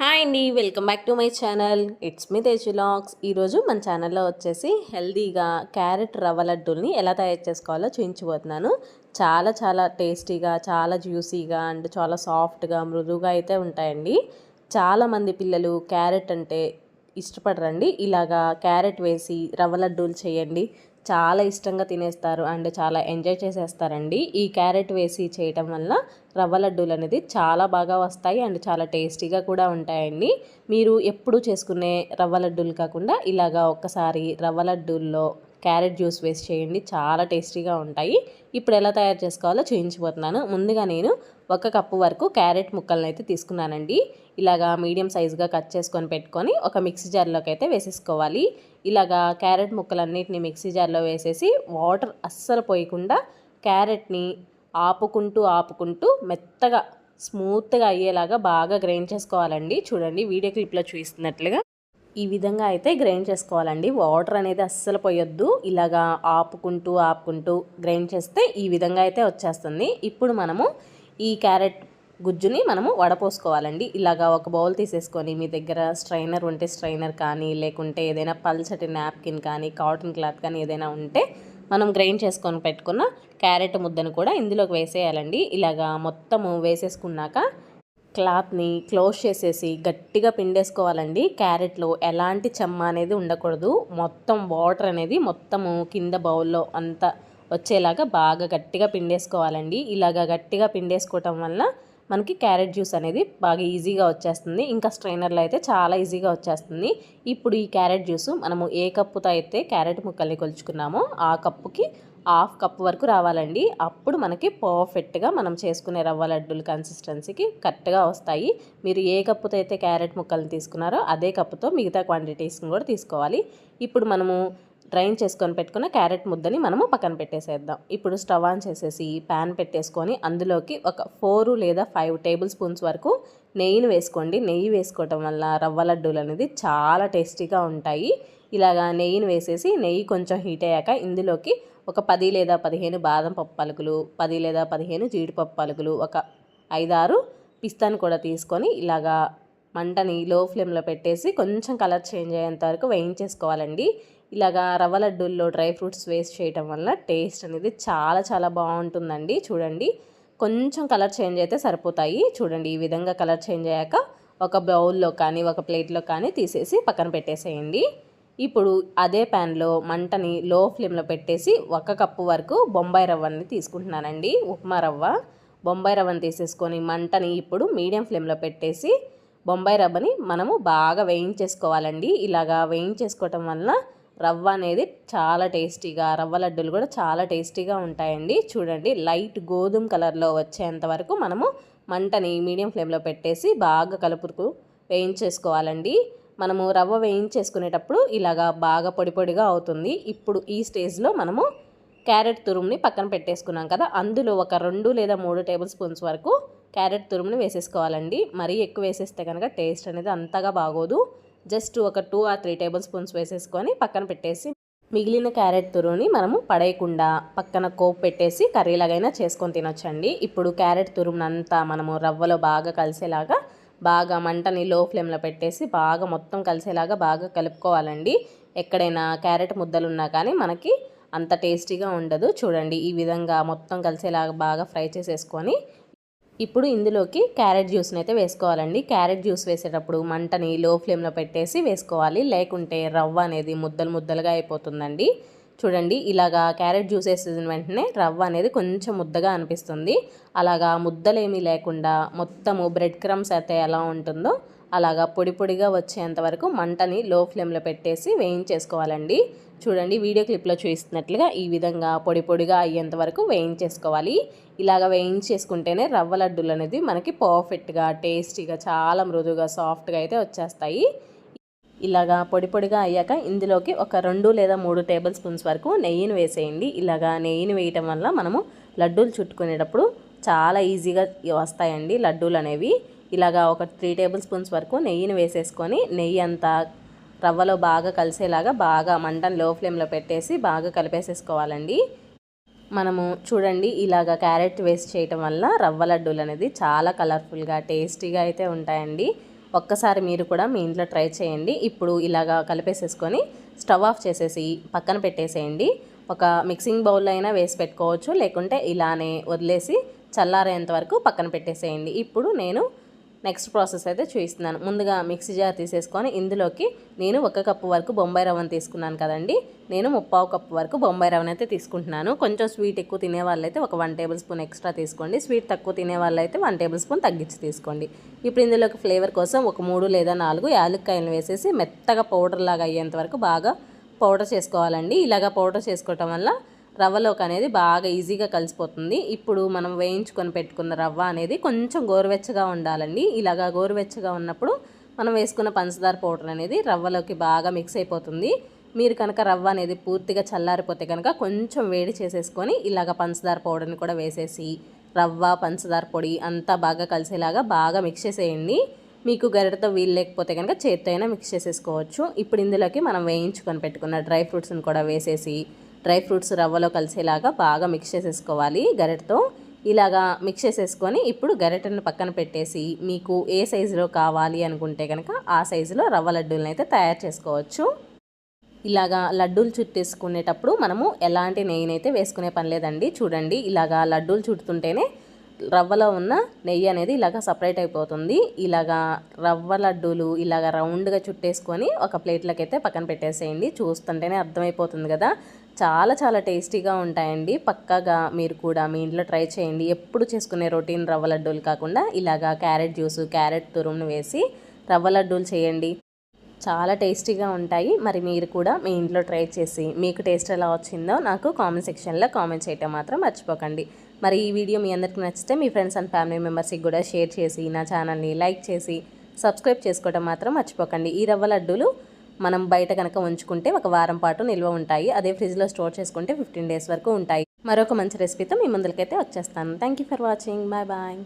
Hi అండి welcome back to my channel. It's me తేజులాక్స్ ఈరోజు మన ఛానల్లో వచ్చేసి హెల్దీగా క్యారెట్ రవ్వ లడ్డూల్ని ఎలా తయారు చేసుకోవాలో చూపించబోతున్నాను చాలా చాలా టేస్టీగా చాలా జ్యూసీగా అండ్ చాలా సాఫ్ట్గా మృదువుగా అయితే ఉంటాయండి. చాలామంది పిల్లలు క్యారెట్ అంటే ఇష్టపడరండి. ఇలాగా క్యారెట్ వేసి రవ్వ లడ్డూలు చేయండి. చాలా ఇష్టంగా తినేస్తారు అండ్ చాలా ఎంజాయ్ చేసేస్తారండి. ఈ క్యారెట్ వేసి చేయటం వల్ల రవ్వ లడ్డూలు అనేది చాలా బాగా వస్తాయి అండ్ చాలా టేస్టీగా కూడా ఉంటాయండి. మీరు ఎప్పుడు చేసుకునే రవ్వ లడ్డూలు కాకుండా ఇలాగా ఒక్కసారి రవ్వ లడ్డూల్లో క్యారెట్ జ్యూస్ వేసి చేయండి. చాలా టేస్టీగా ఉంటాయి. ఇప్పుడు ఎలా తయారు చేసుకోవాలో చూపించబోతున్నాను ముందుగా నేను ఒక కప్పు వరకు క్యారెట్ ముక్కలను అయితే తీసుకున్నానండి. ఇలాగా మీడియం సైజుగా కట్ చేసుకొని పెట్టుకొని ఒక మిక్సీ జార్లోకి అయితే వేసేసుకోవాలి. ఇలాగా క్యారెట్ ముక్కలన్నిటిని మిక్సీ జార్లో వేసేసి వాటర్ అస్సలు పోయకుండా క్యారెట్ని ఆపుకుంటూ ఆపుకుంటూ మెత్తగా స్మూత్గా అయ్యేలాగా బాగా గ్రైండ్ చేసుకోవాలండి. చూడండి వీడియో క్లిప్లో చూపిస్తున్నట్లుగా. ఈ విధంగా అయితే గ్రైండ్ చేసుకోవాలండి. వాటర్ అనేది అస్సలు పోయొద్దు. ఇలాగా ఆపుకుంటూ ఆపుకుంటూ గ్రైండ్ చేస్తే ఈ విధంగా అయితే వచ్చేస్తుంది. ఇప్పుడు మనము ఈ క్యారెట్ గుజ్జుని మనము వడపోసుకోవాలండి. ఇలాగా ఒక బౌల్ తీసేసుకొని మీ దగ్గర స్ట్రైనర్ ఉంటే స్ట్రైనర్ కానీ లేకుంటే ఏదైనా పల్చటి నాప్కిన్ కానీ కాటన్ క్లాత్ కానీ ఏదైనా ఉంటే మనం గ్రైండ్ చేసుకొని పెట్టుకున్న క్యారెట్ ముద్దను కూడా ఇందులోకి వేసేయాలండి. ఇలాగా మొత్తము వేసేసుకున్నాక క్లాత్ని క్లోజ్ చేసేసి గట్టిగా పిండేసుకోవాలండి. క్యారెట్లో ఎలాంటి చెమ్మ అనేది ఉండకూడదు. మొత్తం వాటర్ అనేది మొత్తము కింద బౌల్లో అంతా వచ్చేలాగా బాగా గట్టిగా పిండేసుకోవాలండి. ఇలాగా గట్టిగా పిండేసుకోవటం వల్ల మనకి క్యారెట్ జ్యూస్ అనేది బాగా ఈజీగా వచ్చేస్తుంది. ఇంకా స్ట్రైనర్లో అయితే చాలా ఈజీగా వచ్చేస్తుంది. ఇప్పుడు ఈ క్యారెట్ జ్యూస్ మనము ఏ కప్పుతో అయితే క్యారెట్ ముక్కల్ని కొలుచుకున్నామో ఆ కప్పుకి హాఫ్ కప్ వరకు రావాలండి. అప్పుడు మనకి పర్ఫెక్ట్గా మనం చేసుకునే రవ్వ లడ్డూల కన్సిస్టెన్సీకి కరెక్ట్గా వస్తాయి. మీరు ఏ కప్పుతో అయితే క్యారెట్ ముక్కల్ని తీసుకున్నారో అదే కప్పుతో మిగతా క్వాంటిటీస్ని కూడా తీసుకోవాలి. ఇప్పుడు మనము డ్రైన్ చేసుకొని పెట్టుకున్న క్యారెట్ ముద్దని మనము పక్కన పెట్టేసేద్దాం. ఇప్పుడు స్టవ్ ఆన్ చేసేసి ప్యాన్ పెట్టేసుకొని అందులోకి ఒక ఫోర్ లేదా ఫైవ్ టేబుల్ స్పూన్స్ వరకు నెయ్యిని వేసుకోండి. నెయ్యి వేసుకోవటం వల్ల రవ్వ లడ్డూలు అనేది చాలా టేస్టీగా ఉంటాయి. ఇలాగా నెయ్యిని వేసేసి నెయ్యి కొంచెం హీట్ అయ్యాక ఇందులోకి ఒక పది లేదా పదిహేను బాదం పప్పు పలుకులు పది లేదా పదిహేను జీడిపప్పు పలుకులు ఒక ఐదారు పిస్తాను కూడా తీసుకొని ఇలాగా మంటని లో ఫ్లేమ్లో పెట్టేసి కొంచెం కలర్ చేంజ్ అయ్యేంత వరకు వేయించేసుకోవాలండి. ఇలాగా రవ్వ లడ్డూల్లో డ్రై ఫ్రూట్స్ వేస్ట్ చేయటం వల్ల టేస్ట్ అనేది చాలా చాలా బాగుంటుందండి. చూడండి. కొంచెం కలర్ చేంజ్ అయితే సరిపోతాయి. చూడండి ఈ విధంగా కలర్ చేంజ్ అయ్యాక ఒక బౌల్లో కానీ ఒక ప్లేట్లో కానీ తీసేసి పక్కన పెట్టేసేయండి. ఇప్పుడు అదే ప్యాన్లో మంటని లో ఫ్లేమ్లో పెట్టేసి ఒక కప్పు వరకు బొంబాయి రవ్వని తీసుకుంటున్నానండి. ఉప్మా రవ్వ. బొంబాయి రవ్వని తీసేసుకొని మంటని ఇప్పుడు మీడియం ఫ్లేమ్లో పెట్టేసి బొంబాయి రవ్వని మనము బాగా వేయించేసుకోవాలండి. ఇలాగా వేయించేసుకోవటం వల్ల రవ్వ అనేది చాలా టేస్టీగా రవ్వ లడ్డూలు కూడా చాలా టేస్టీగా ఉంటాయండి. చూడండి లైట్ గోధుమ కలర్లో వచ్చేంత వరకు మనము మంటని మీడియం ఫ్లేమ్లో పెట్టేసి బాగా కలుపుకు వేయించేసుకోవాలండి. మనము రవ్వ వేయించేసుకునేటప్పుడు ఇలాగా బాగా పొడి పొడిగా అవుతుంది. ఇప్పుడు ఈ స్టేజ్లో మనము క్యారెట్ తురుముని పక్కన పెట్టేసుకున్నాం కదా అందులో ఒక రెండు లేదా మూడు టేబుల్ స్పూన్స్ వరకు క్యారెట్ తురుముని వేసేసుకోవాలండి. మరీ ఎక్కువ వేసేస్తే కనుక టేస్ట్ అనేది అంతగా బాగోదు. జస్ట్ ఒక two or three tablespoons వేసేసుకొని పక్కన పెట్టేసి మిగిలిన క్యారెట్ తురుని మనము పడేయకుండా పక్కన కోప్ పెట్టేసి కర్రీలాగైనా చేసుకొని తినొచ్చండి. ఇప్పుడు క్యారెట్ తురుమునంతా మనము రవ్వలో బాగా కలిసేలాగా బాగా మంటని లో ఫ్లేమ్లో పెట్టేసి బాగా మొత్తం కలిసేలాగా బాగా కలుపుకోవాలండి. ఎక్కడైనా క్యారెట్ ముద్దలు ఉన్నా కానీ మనకి అంత టేస్టీగా ఉండదు. చూడండి ఈ విధంగా మొత్తం కలిసేలాగా బాగా ఫ్రై చేసేసుకొని ఇప్పుడు ఇందులోకి క్యారెట్ జ్యూస్ని అయితే వేసుకోవాలండి. క్యారెట్ జ్యూస్ వేసేటప్పుడు మంటని లో ఫ్లేమ్లో పెట్టేసి వేసుకోవాలి. లేకుంటే రవ్వ అనేది ముద్దలు ముద్దలుగా అయిపోతుందండి. చూడండి ఇలాగా క్యారెట్ జ్యూస్ వేసిన వెంటనే రవ్వ అనేది కొంచెం ముద్దగా అనిపిస్తుంది. అలాగా ముద్దలేమీ లేకుండా మొత్తము బ్రెడ్ క్రమ్స్ అయితే ఎలా ఉంటుందో అలాగా పొడి పొడిగా వచ్చేంత వరకు మంటని లో ఫ్లేమ్లో పెట్టేసి వేయించేసుకోవాలండి. చూడండి వీడియో క్లిప్లో చూపిస్తున్నట్లుగా ఈ విధంగా పొడి పొడిగా అయ్యేంత వరకు వేయించేసుకోవాలి. ఇలాగ వేయించేసుకుంటేనే రవ్వ లడ్డూలు అనేది మనకి పర్ఫెక్ట్గా టేస్టీగా చాలా మృదువుగా సాఫ్ట్గా అయితే వచ్చేస్తాయి. ఇలాగా పొడి పొడిగా అయ్యాక ఇందులోకి ఒక రెండు లేదా మూడు టేబుల్ స్పూన్స్ వరకు నెయ్యిని వేసేయండి. ఇలాగా నెయ్యిని వేయటం వల్ల మనము లడ్డూలు చుట్టుకునేటప్పుడు చాలా ఈజీగా వస్తాయండి లడ్డూలు అనేవి. ఇలాగా ఒక త్రీ టేబుల్ స్పూన్స్ వరకు నెయ్యిని వేసేసుకొని నెయ్యి అంతా రవ్వలో బాగా కలిసేలాగా బాగా మంటను లో ఫ్లేమ్లో పెట్టేసి బాగా కలిపేసేసుకోవాలండి. మనము చూడండి ఇలాగ క్యారెట్ వేస్ట్ చేయటం వల్ల రవ్వ లడ్డూలు అనేది చాలా కలర్ఫుల్గా టేస్టీగా అయితే ఉంటాయండి. ఒక్కసారి మీరు కూడా మీ ఇంట్లో ట్రై చేయండి. ఇప్పుడు ఇలాగా కలిపేసేసుకొని స్టవ్ ఆఫ్ చేసేసి పక్కన పెట్టేసేయండి. ఒక మిక్సింగ్ బౌల్ అయినా వేసి పెట్టుకోవచ్చు. లేకుంటే ఇలానే వదిలేసి చల్లారేంత వరకు పక్కన పెట్టేసేయండి. ఇప్పుడు నేను నెక్స్ట్ ప్రాసెస్ అయితే చూపిస్తున్నాను. ముందుగా మిక్సీ జార్ తీసేసుకొని ఇందులోకి నేను ఒక కప్పు వరకు బొంబాయి రవ్వను తీసుకున్నాను కదండి. నేను ముప్పావు కప్పు వరకు బొంబాయి రవ్వను అయితే తీసుకుంటున్నాను. కొంచెం స్వీట్ ఎక్కువ తినే వాళ్ళైతే ఒక వన్ టేబుల్ స్పూన్ ఎక్స్ట్రా తీసుకోండి. స్వీట్ తక్కువ తినే వాళ్ళైతే వన్ టేబుల్ స్పూన్ తగ్గించి తీసుకోండి. ఇప్పుడు ఇందులోకి ఫ్లేవర్ కోసం ఒక మూడు లేదా నాలుగు యాలక్కాయలు వేసేసి మెత్తగా పౌడర్ లాగా అయ్యేంత వరకు బాగా పౌడర్ చేసుకోవాలండి. ఇలాగ పౌడర్ చేసుకోవటం వల్ల రవ్వలోకి అనేది బాగా ఈజీగా కలిసిపోతుంది. ఇప్పుడు మనం వేయించుకొని పెట్టుకున్న రవ్వ అనేది కొంచెం గోరువెచ్చగా ఉండాలండి. ఇలాగా గోరువెచ్చగా ఉన్నప్పుడు మనం వేసుకున్న పంచదార పౌడర్ అనేది రవ్వలోకి బాగా మిక్స్ అయిపోతుంది. మీరు కనుక రవ్వ అనేది పూర్తిగా చల్లారిపోతే కనుక కొంచెం వేడి చేసేసుకొని ఇలాగ పంచదార పౌడర్ని కూడా వేసేసి రవ్వ పంచదార పొడి అంతా బాగా కలిసేలాగా బాగా మిక్స్ చేసేయండి. మీకు గరిటతో వీలు లేకపోతే కనుక చేత్తో అయినా మిక్స్ చేసేసుకోవచ్చు. ఇప్పుడు ఇందులోకి మనం వేయించుకొని పెట్టుకున్న డ్రై ఫ్రూట్స్ని కూడా వేసేసి డ్రై ఫ్రూట్స్ రవ్వలో కలిసేలాగా బాగా మిక్స్ చేసేసుకోవాలి గరెటతో. ఇలాగా మిక్స్ చేసేసుకొని ఇప్పుడు గరిటెను పక్కన పెట్టేసి మీకు ఏ సైజులో కావాలి అనుకుంటే కనుక ఆ సైజులో రవ్వ లడ్డూలను అయితే తయారు చేసుకోవచ్చు. ఇలాగా లడ్డూలు చుట్టేసుకునేటప్పుడు మనము ఎలాంటి నెయ్యినైతే వేసుకునే పని లేదండి. చూడండి ఇలాగా లడ్డూలు చుడుతుంటేనే రవ్వలో ఉన్న నెయ్యి అనేది ఇలాగ సపరేట్ అయిపోతుంది. ఇలాగా రవ్వ లడ్డూలు ఇలాగ రౌండ్గా చుట్టేసుకొని ఒక ప్లేట్లోకి అయితే పక్కన పెట్టేసేయండి. చూస్తుంటేనే అర్థమైపోతుంది కదా. చాలా చాలా టేస్టీగా ఉంటాయండి. పక్కాగా మీరు కూడా మీ ఇంట్లో ట్రై చేయండి. ఎప్పుడు చేసుకునే రొటీన్ రవ్వ లడ్డూలు కాకుండా ఇలాగా క్యారెట్ జ్యూస్ క్యారెట్ తురుమును వేసి రవ్వ లడ్డూలు చేయండి. చాలా టేస్టీగా ఉంటాయి. మరి మీరు కూడా మీ ఇంట్లో ట్రై చేసి మీకు టేస్ట్ ఎలా వచ్చిందో నాకు కామెంట్ సెక్షన్లో కామెంట్ చేయటం మాత్రం మర్చిపోకండి. మరి ఈ వీడియో మీ అందరికీ నచ్చితే మీ ఫ్రెండ్స్ అండ్ ఫ్యామిలీ మెంబర్స్కి కూడా షేర్ చేసి నా ఛానల్ని లైక్ చేసి సబ్స్క్రైబ్ చేసుకోవడం మాత్రం మర్చిపోకండి. ఈ రవ్వ లడ్డూలు మనం బయట కనుక ఉంచుకుంటే ఒక వారం పాటు నిల్వ ఉంటాయి. అదే ఫ్రిడ్జ్లో స్టోర్ చేసుకుంటే ఫిఫ్టీన్ డేస్ వరకు ఉంటాయి. మరొక మంచి రెసిపీతో మీ ముందుకైతే వచ్చేస్తాను. Thank for watching. Bye bye.